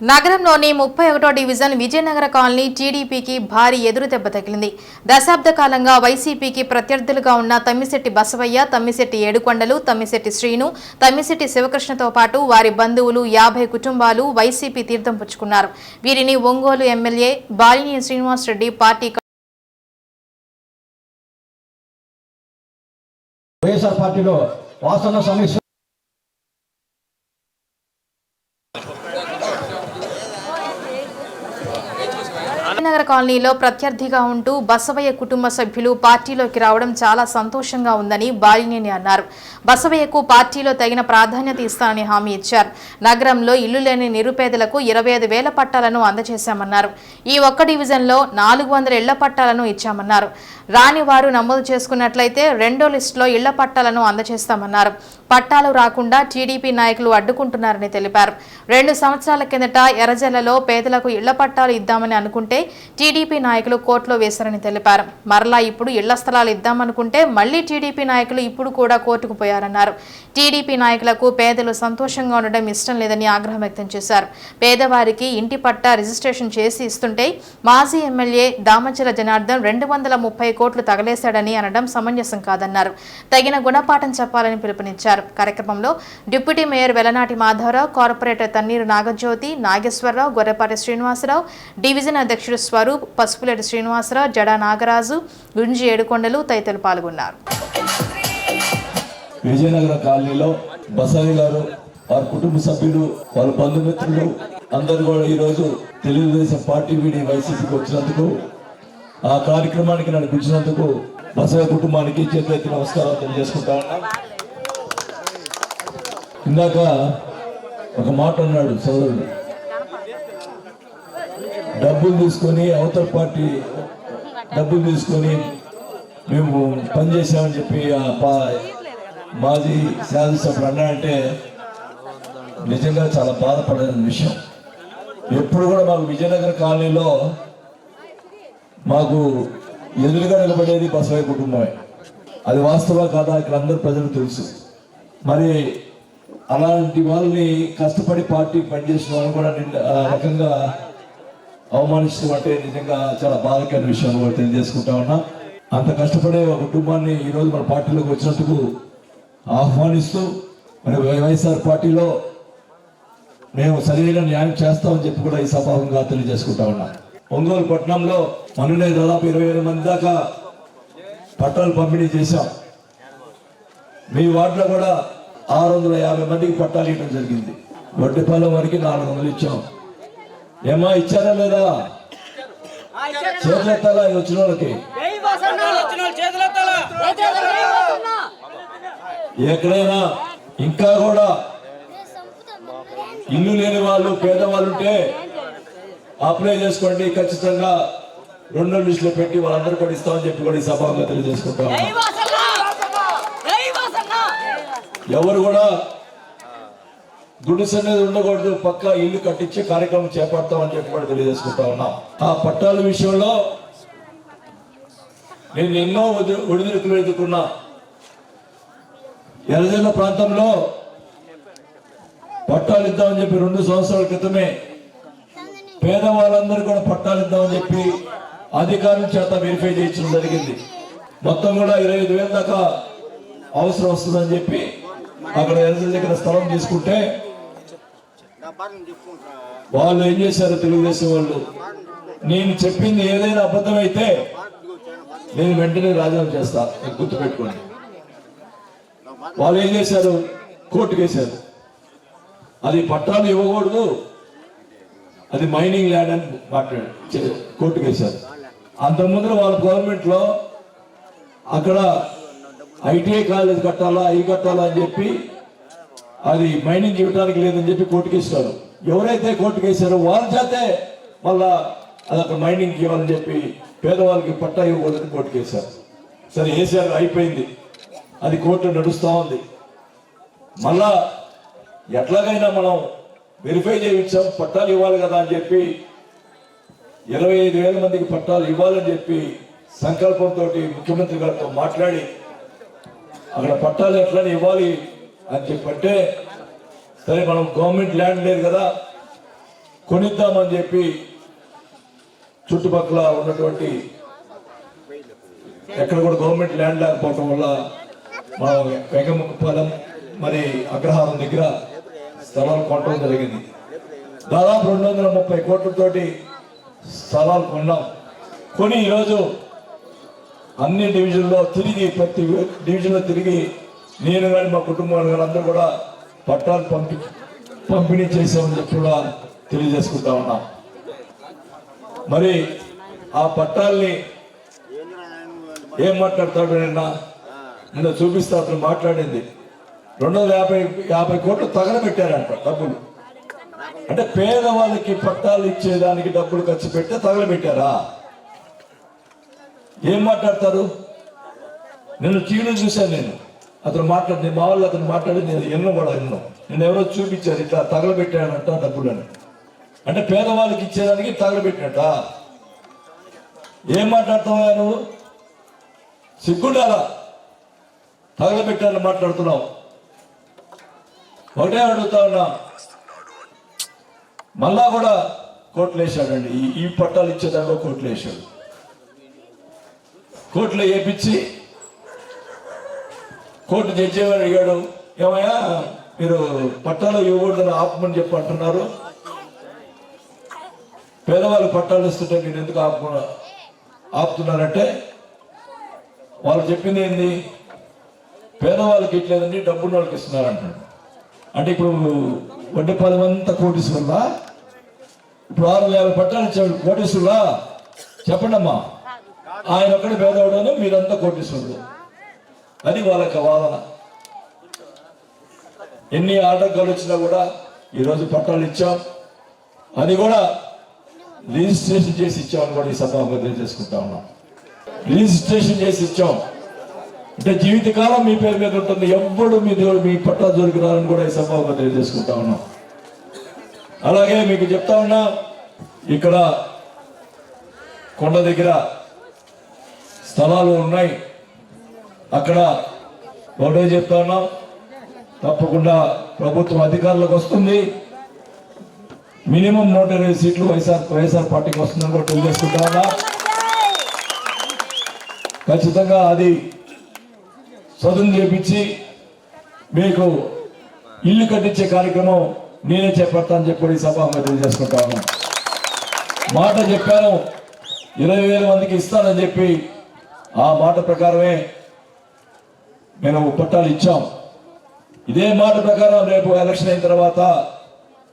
నగరంలోని ముప్పై ఒకటో డివిజన్ విజయనగర కాలనీ టీడీపీకి భారీ ఎదురు దెబ్బ తగిలింది. దశాబ్ద కాలంగా వైసీపీకి ప్రత్యర్థులుగా ఉన్న తమ్మిశెట్టి బసవయ్య తమ్మిశెట్టి ఏడుకొండలు తమ్మిశెట్టి శ్రీను తమ్మిశెట్టి శివకృష్ణతో పాటు వారి బంధువులు యాభై కుటుంబాలు వైసీపీ తీర్థం పుచ్చుకున్నారు. వీరిని Ongole MLA Balineni Srinivasareddy party YSR పార్టీలో వాసన సమీక్ష కాలనీలో ప్రత్యర్థిగా ఉంటూ బసవయ్య కుటుంబ సభ్యులు పార్టీలోకి రావడం చాలా సంతోషంగా ఉందని బాలినేని అన్నారు. బసవయ్యకు పార్టీలో తగిన ప్రాధాన్యత ఇస్తానని హామీ ఇచ్చారు. నగరంలో ఇల్లు లేని నిరుపేదలకు ఇరవై ఐదు వేల పట్టాలను అందజేశామన్నారు. ఈ ఒక్క డివిజన్లో నాలుగు వందల ఇళ్ళ పట్టాలను ఇచ్చామన్నారు. రాని వారు నమోదు చేసుకున్నట్లయితే రెండో లిస్టులో ఇళ్ళ పట్టాలను అందజేస్తామన్నారు. పట్టాలు రాకుండా టీడీపీ నాయకులు అడ్డుకుంటున్నారని తెలిపారు. రెండు సంవత్సరాల కిందట ఎర్రజల్లలో పేదలకు ఇళ్ళ పట్టాలు ఇద్దామని అనుకుంటే టీడీపీ నాయకులు కోర్టులో వేశారని తెలిపారు. మరలా ఇప్పుడు ఇళ్ళ స్థలాలు ఇద్దామనుకుంటే మళ్ళీ టీడీపీ నాయకులు ఇప్పుడు కూడా కోర్టుకు పోయారన్నారు. టీడీపీ నాయకులకు పేదలు సంతోషంగా ఉండడం ఇష్టం లేదని ఆగ్రహం వ్యక్తం చేశారు. పేదవారికి ఇంటి పట్టా రిజిస్ట్రేషన్ చేసి ఇస్తుంటే మాజీ ఎమ్మెల్యే దామచల జనార్దన్ రెండు వందల ముప్పై కోట్లు తగలేశాడని అనడం సమంజసం కాదన్నారు. తగిన గుణపాఠం చెప్పాలని పిలుపునిచ్చారు. కార్యక్రమంలో deputy mayor Velanati Madhavarao corporator Tanneeru Nagajyothi Nageswararao Gorrepati Srinivasarao division అధ్యక్షుడు స్వరూప్ పసుపులేటి శ్రీనివాసరావు జడా నాగరాజు గుంజి ఏడుకొండలు తదితరులు పాల్గొన్నారు. విజయనగర కాలనీలో బసవి గారు వారి కుటుంబ సభ్యులు వారి బంధుమిత్రులు అందరు కూడా ఈరోజు తెలుగుదేశం పార్టీ వీడి వైసీపీకి వచ్చినందుకు ఆ కార్యక్రమానికి నడిపించినందుకు పిలిచినందుకు బసవ కుటుంబానికి చేతులెత్తి నమస్కారాలు తెలియజేసుకుంటా ఉన్నా. ఇందాక ఒక మాట అన్నాడు సోదరుడు. డబ్బులు తీసుకొని అవతల పార్టీ డబ్బులు తీసుకొని మేము పనిచేసామని చెప్పి మాజీ శాసనసభ్యుడు అన్నాడంటే నిజంగా చాలా బాధపడిన విషయం. ఎప్పుడు కూడా మాకు విజయనగర కాలనీలో మాకు ఎదురుగా నిలబడేది బసవయ్య కుటుంబమే. అది వాస్తవ కాదా? ఇక్కడ అందరు ప్రజలకు తెలుసు. మరి అలాంటి వాళ్ళని కష్టపడి పార్టీకి పనిచేసిన వాళ్ళని కూడా నిండా రకంగా అవమానించడం అంటే నిజంగా చాలా బాధకరమైన విషయాన్ని కూడా తెలియజేసుకుంటా ఉన్నా. అంత కష్టపడే ఒక కుటుంబాన్ని ఈరోజు మన పార్టీలోకి వచ్చినందుకు ఆహ్వానిస్తూ మరి వైఎస్ఆర్ పార్టీలో మేము సరైన న్యాయం చేస్తామని చెప్పి కూడా ఈ సభాముగా తెలియజేసుకుంటా ఉన్నాం. ఒంగోలు పట్టణంలో మననే దాదాపు ఇరవై వేల మంది దాకా పట్టాలు పంపిణీ చేశాం. మీ వార్డులో కూడా ఆరు వందల యాభై మందికి పట్టాలు ఇవ్వడం జరిగింది. వడ్డిపాలెం వరకు నాలుగు వందలు ఇచ్చాం. ఏమా ఇచ్చారా లేదా? చేతులెత్తాలా వచ్చిన వాళ్ళకి? ఎక్కడైనా ఇంకా కూడా ఇల్లు లేని వాళ్ళు పేదవాళ్ళు ఉంటే అప్లై చేసుకోండి. ఖచ్చితంగా రెండో లిస్టులో పెట్టి వాళ్ళందరూ కూడా ఇస్తామని చెప్పి కూడా ఈ సభగా తెలియజేసుకుంటాం. ఎవరు కూడా గుడిసె అనేది ఉండకూడదు పక్క ఇల్లు కట్టించి కార్యక్రమం చేపడతామని చెప్పి కూడా తెలియజేసుకుంటా ఉన్నాం. ఆ పట్టాల విషయంలో నేను ఎన్నో ఒడి- ఒడిదుడుకులు ఎదుర్కొన్నా. ఎర్రజల్ల ప్రాంతంలో పట్టాలు ఇద్దామని చెప్పి రెండు సంవత్సరాల క్రితమే పేదవాళ్ళందరూ కూడా పట్టాలు ఇద్దామని చెప్పి అధికారుల చేత వెరిఫై చేయించడం జరిగింది. మొత్తం కూడా ఇరవై ఐదు వేల దాకా అవసరం వస్తుందని చెప్పి అక్కడ ఎల్ఎల్ దగ్గర స్థలం తీసుకుంటే వాళ్ళు ఏం చేశారు తెలుగుదేశం వాళ్ళు? నేను చెప్పింది ఏదైనా అబద్ధమైతే నేను వెంటనే రాజీనామా చేస్తా. గుర్తుపెట్టుకోండి. వాళ్ళు ఏం చేశారు? కోర్టుకు వేశారు అది పట్టాలు ఇవ్వకూడదు. అది మైనింగ్ ల్యాండ్ అని మాట్లాడు కోర్టు కోర్టుకు వేశారు అంత ముందర వాళ్ళ గవర్నమెంట్లో అక్కడ ఐటీఐ కాలేజ్ కట్టాలా అవి కట్టాలా అని చెప్పి అది మైనింగ్ ఇవ్వడానికి లేదని చెప్పి కోర్టుకు ఇస్తారు. ఎవరైతే కోర్టుకి వేశారో వాళ్ళ చేతే మళ్ళా అది అక్కడ మైనింగ్ ఇవ్వాలని చెప్పి పేదవాళ్ళకి పట్టా ఇవ్వకూడదని కోర్టుకి వేశారు. సరే వేసారు అయిపోయింది. అది కోర్టు నడుస్తూ ఉంది. మళ్ళా ఎట్లాగైనా మనం వెరిఫై చేయించాం పట్టాలు ఇవ్వాలి కదా అని చెప్పి ఇరవై ఐదు వేల మందికి పట్టాలు ఇవ్వాలని చెప్పి సంకల్పంతో ముఖ్యమంత్రి గారితో మాట్లాడి అక్కడ పట్టాలు ఎట్లని ఇవ్వాలి అని చెప్పంటే సరే మనం గవర్నమెంట్ ల్యాండ్ లేదు కదా కొనిద్దామని చెప్పి చుట్టుపక్కల ఉన్నటువంటి ఎక్కడ కూడా గవర్నమెంట్ ల్యాండ్ లేకపోవటం వల్ల మా వెంగముఖపాలెం మరి అగ్రహారం దగ్గర స్థలాలు కొనడం జరిగింది. దాదాపు రెండు వందల ముప్పై కోట్లతోటి స్థలాలు కొన్నాం. కొని ఈరోజు అన్ని డివిజన్లో తిరిగి ప్రతి డివిజన్లో తిరిగి నేను కానీ మా కుటుంబం కానీ అందరూ కూడా పట్టాలు పంపి పంపిణీ చేసామని చెప్పి కూడా తెలియజేసుకుంటా ఉన్నాం. మరి ఆ పట్టాల్ని ఏం మాట్లాడతాడు నిన్న? నిన్న చూపిస్తా అతను మాట్లాడింది. రెండు వందల యాభై యాభై కోట్లు తగలబెట్టారంట డబ్బులు. అంటే పేదవాళ్ళకి పట్టాలు ఇచ్చేదానికి డబ్బులు ఖర్చు పెడితే తగలబెట్టారా? ఏం మాట్లాడతారు? నేను టీవీలో చూశాను నేను. అతను మాట్లాడి మా వాళ్ళు అతను మాట్లాడి నేను ఎన్నో కూడా ఎన్నో. నేను ఎవరో చూపించారు ఇట్లా తగలబెట్టాడంట డబ్బులను. అంటే పేదవాళ్ళకి ఇచ్చేదానికి తగలబెట్టినట్ట ఏం మాట్లాడుతావా నువ్వు? సిగ్గుండాలా? తగలబెట్టాలని మాట్లాడుతున్నావు. ఒకటే అడుగుతా ఉన్నా. మళ్ళా కూడా కోట్లు వేశాడండి ఈ ఈ పట్టాలు ఇచ్చేదాకా కోట్లు వేశాడు కోర్టులో చేపించి కోర్టు జడ్జి గారు అడిగాడు ఏమయ్యా మీరు పట్టాలు ఇవ్వకూడదని ఆపమని చెప్పి అంటున్నారు. పేదవాళ్ళు పట్టాలు ఇస్తుంటే మీరు ఎందుకు ఆపు ఆపుతున్నారంటే వాళ్ళు చెప్పింది ఏంది? పేదవాళ్ళకి ఇట్లేదండి డబ్బున్న వాళ్ళకి ఇస్తున్నారంటాడు అంటే ఇప్పుడు వడ్డీ పదం అంతా కోటీశ్వరులా? ఇప్పుడు ఆరు వేల యాభై పట్టాలు ఇచ్చాడు కోటీశ్వరులా? చెప్పండమ్మా. ఆయన ఒక్కడ పేదవాడను మీరంతా కోటీశ్వరుడు అది వాళ్ళకి వాదన. ఎన్ని ఆటంకాలు వచ్చినా కూడా ఈరోజు పట్టాలు ఇచ్చాం. అది కూడా రిజిస్ట్రేషన్ చేసి ఇచ్చామని కూడా ఈ సభ తెలియజేసుకుంటా ఉన్నాం. రిజిస్ట్రేషన్ చేసి ఇచ్చాం. అంటే జీవితకాలం మీ పేరు మీద ఉంటుంది. ఎవ్వడు మీ మీ పట్టా జోలికి రాలని కూడా ఈ సభ తెలియజేసుకుంటా ఉన్నాం. అలాగే మీకు చెప్తా ఉన్నా ఇక్కడ కొండ దగ్గర స్థలాలు ఉన్నాయి. అక్కడ ఒకటే చెప్తున్నాం తప్పకుండా ప్రభుత్వం అధికారులకు వస్తుంది. మినిమం నూట ఇరవై సీట్లు వైఎస్ఆర్ వైఎస్ఆర్ పార్టీకి వస్తుందని కూడా తెలియజేసుకుంటా ఖచ్చితంగా అది సదును చేపించి మీకు ఇల్లు కట్టించే కార్యక్రమం నేనే చేపడతానని చెప్పి కూడా ఈ సభ మాట చెప్పాను ఇరవై వేల మందికి ఇస్తానని చెప్పి ఆ మాట ప్రకారమే మేము పట్టాలు ఇచ్చాం. ఇదే మాట ప్రకారం రేపు ఎలక్షన్ అయిన తర్వాత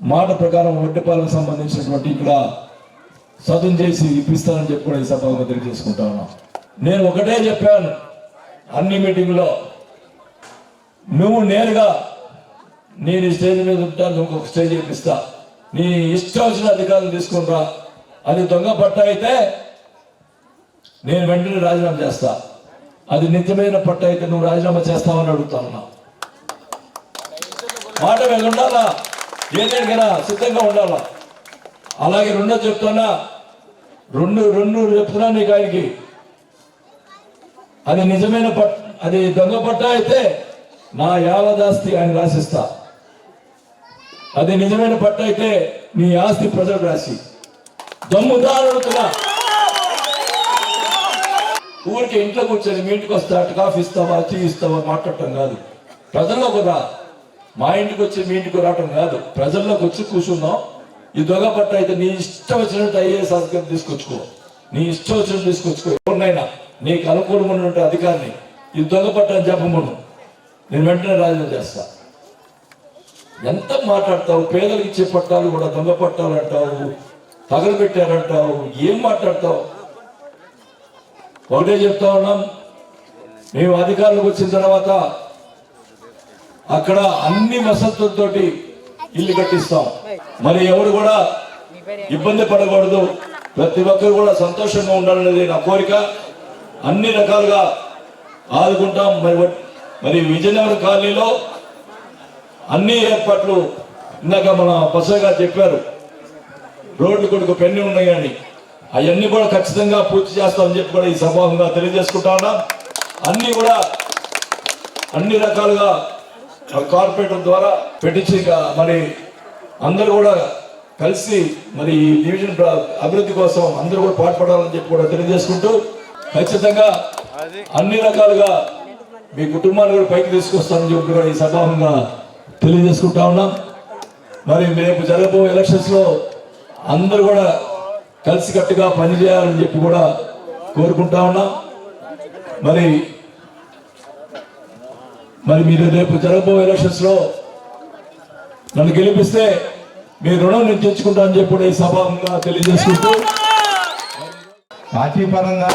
మాట ప్రకారం ఒడ్డపాలకు సంబంధించినటువంటి ఇక్కడ సదును చేసి ఇప్పిస్తానని చెప్పి కూడా ఈ సభకు తెలియజేసుకుంటా ఉన్నాం. నేను ఒకటే చెప్పాను అన్ని మీటింగ్లో నువ్వు నేరుగా నేను ఈ స్టేజ్ మీద ఉంటాను నువ్వు ఒక స్టేజ్ ఇప్పిస్తా. నీ ఇష్టం వచ్చిన అధికారులు తీసుకుని అది దొంగ పట్ట అయితే నేను వెంటనే రాజీనామా చేస్తా. అది నిత్యమైన పట్ట అయితే నువ్వు రాజీనామా చేస్తావని అడుగుతాను మాట మీద ఉండాలా? ఏదైనా సిద్ధంగా ఉండాలా? అలాగే రెండో చెప్తున్నా రెండు రెండు చెప్తున్నా నీకు ఆయనకి. అది నిజమైన పట్ అది దొంగ పట్ట అయితే నా యావదాస్తి ఆయన రాసిస్తా. అది నిజమైన పట్ట అయితే నీ ఆస్తి ప్రజలు రాసి. దమ్ముదా ఊరికి ఇంట్లో కూర్చొని మీ ఇంటికి వస్తా అటు కాఫీ ఇస్తావా టీ ఇస్తావా మాట్లాడటం కాదు. ప్రజల్లోకి రా. మా ఇంటికి వచ్చి మీ ఇంటికి రావటం కాదు. ప్రజల్లోకి వచ్చి కూర్చున్నాం. ఈ దొంగ పట్ట అయితే నీ ఇష్టం వచ్చినట్టు ఐఏఎస్ అధికారం తీసుకొచ్చుకో. నీ ఇష్టం వచ్చినట్టు తీసుకొచ్చుకో. ఎవరినైనా నీకు అనుకూలమైనటువంటి అధికారిని ఈ దొంగ పట్ట అని చెప్పమను. నేను వెంటనే రాజీనామా చేస్తా. ఎంత మాట్లాడతావు? పేదలకు ఇచ్చే పట్టాలు కూడా దొంగ పట్టాలు అంటావు పగలబెట్టారంటావు ఏం మాట్లాడతావు? ఒకటే చెప్తా ఉన్నాం. మేము అధికారులకు వచ్చిన తర్వాత అక్కడ అన్ని వసతులతో ఇల్లు కట్టిస్తాం. మరి ఎవరు కూడా ఇబ్బంది పడకూడదు. ప్రతి ఒక్కరు కూడా సంతోషంగా ఉండాలనేది నా కోరిక. అన్ని రకాలుగా ఆదుకుంటాం. మరి మరి విజయనగరం కాలనీలో అన్ని ఏర్పాట్లు ఇందాక మన బసయ్య చెప్పారు. రోడ్లు కొడుకు పెన్ని ఉన్నాయని అవన్నీ కూడా ఖచ్చితంగా పూర్తి చేస్తామని చెప్పి కూడా ఈ సభాముగా తెలియజేసుకుంటా ఉన్నాం అన్ని కూడా అన్ని రకాలుగా కార్పొరేటర్ ద్వారా పెట్టించి మరి అందరూ కూడా కలిసి మరి ఈ డివిజన్ అభివృద్ధి కోసం అందరూ కూడా పాటుపడాలని చెప్పి కూడా తెలియజేసుకుంటూ ఖచ్చితంగా అన్ని రకాలుగా మీ కుటుంబాన్ని కూడా పైకి తీసుకొస్తానని చెప్పి కూడా ఈ సభాముగా తెలియజేసుకుంటా ఉన్నాం. మరి రేపు జరగబో ఎలక్షన్స్లో అందరూ కూడా కలిసికట్టుగా పనిచేయాలని చెప్పి కూడా కోరుకుంటా ఉన్నాం. మరి మరి మీరు రేపు జరగబో ఎలక్షన్స్లో నన్ను గెలిపిస్తే మీ రుణం నేను తెచ్చుకుంటా అని చెప్పి కూడా ఈ సభాముగా తెలియజేసుకుంటూ. పార్టీ పరంగా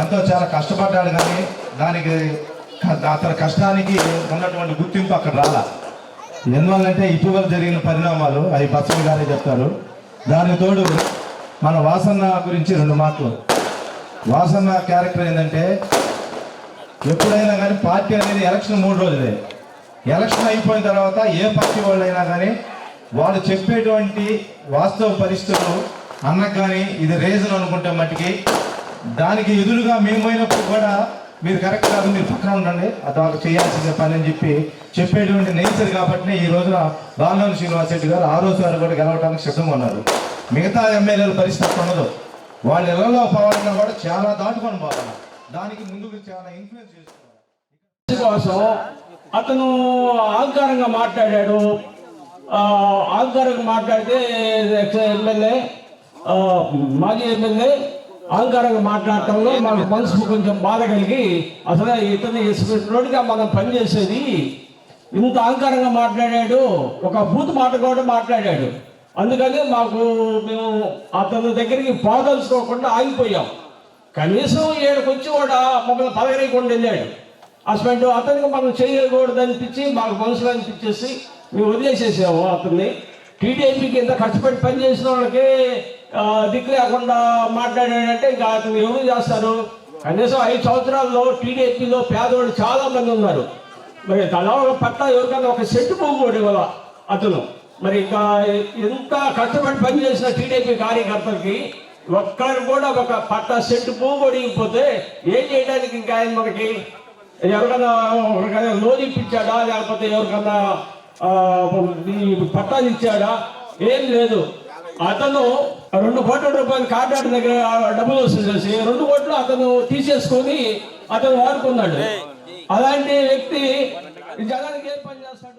ఎంతో చాలా కష్టపడ్డాడు కానీ దానికి అతని కష్టానికి ఉన్నటువంటి గుర్తింపు అక్కడ రాలా. ఎందువల్లంటే ఇటీవల జరిగిన పరిణామాలు అవి బచ్చన్ గారే చెప్తారు. దానికి తోడు మన వాసన్న గురించి రెండు మాటలు. వాసన్న క్యారెక్టర్ ఏంటంటే ఎప్పుడైనా కానీ పార్టీ అనేది ఎలక్షన్ మూడు రోజులే. ఎలక్షన్ అయిపోయిన తర్వాత ఏ పార్టీ వాళ్ళైనా కానీ వాళ్ళు చెప్పేటువంటి వాస్తవ పరిస్థితులు అన్నకు కానీ ఇది రీజన్ అనుకుంటే మట్టికి దానికి ఎదురుగా మేము పోయినప్పుడు కూడా మీరు కరెక్ట్ కాదు మీరు పక్కన ఉండండి. అది వాళ్ళు చేయాల్సిన పని అని చెప్పి చెప్పేటువంటి నేచర్ కాబట్టి ఈ రోజున బాలనేని శ్రీనివాస్ రెడ్డి గారు ఆ రోజు వారు కూడా గెలవడానికి సిద్ధంగా ఉన్నారు. మిగతా ఎమ్మెల్యేల పరిస్థితి ఉండదు. వాళ్ళ ఇళ్ళలో పోవాలన్నా కూడా చాలా దాటుకొని పోవాలి. దానికి ముందుకు చాలా ఇన్ఫ్లుయెన్స్ చేస్తున్నారు? కోసం అతను అహంకారంగా మాట్లాడాడు. ఆ, మాట్లాడితే ఎమ్మెల్యే మాజీ ఎమ్మెల్యే అహంకారంగా మాట్లాడటంలో మన మనసుకు కొంచెం బాధ కలిగి అసలు ఇతను ఇసుకుంటున్నట్టుగా మనం పనిచేసేది ఇంత అహంకారంగా మాట్లాడాడు. ఒక బూత్ మాట కూడా మాట్లాడాడు. అందుకని మాకు మేము అతని దగ్గరికి పోదలుచుకోకుండా ఆగిపోయాం. కనీసం ఏడుకు వచ్చి కూడా మమ్మల్ని పదగరేయకుండా వెళ్ళాడు. హస్బెండ్ అతనికి మనం చేయకూడదు అనిపించి మాకు మనసులో అనిపించేసి మేము వదిలేసేసాము అతన్ని. టీడీపీకి ఇంత కష్టపడి పనిచేసిన వాళ్ళకి దిక్కు లేకుండా మాట్లాడాడంటే ఇంకా అతను ఎవరు చేస్తారు? కనీసం ఐదు సంవత్సరాల్లో టీడీపీలో పేదవాళ్ళు చాలా మంది ఉన్నారు. మరి తలా పట్ల ఎవరికైనా ఒక సెట్ పోకూడదు ఇవ్వాల అతను. మరి ఇంకా ఎంత కష్టపడి పనిచేసిన టీడీపీ కార్యకర్తలకి ఒక్కరు కూడా ఒక పట్ట సెట్ భూమి కూడా ఇవ్వకపోతే ఏం చేయడానికి ఇంకా ఆయన మనకి? ఎవరికైనా ఎవరికైనా లోన్ ఇప్పించాడా? లేకపోతే ఎవరికైనా ఆ, ఈ పట్టాలు ఇచ్చాడా? ఏం లేదు. అతను రెండు కోట్ల రూపాయలు కాంట్రాక్ట్ దగ్గర డబ్బులు చేసి రెండు కోట్లు అతను తీసేసుకొని అతను వాడుకున్నాడు అలాంటి వ్యక్తి జనానికి ఏం పని చేస్తాడు?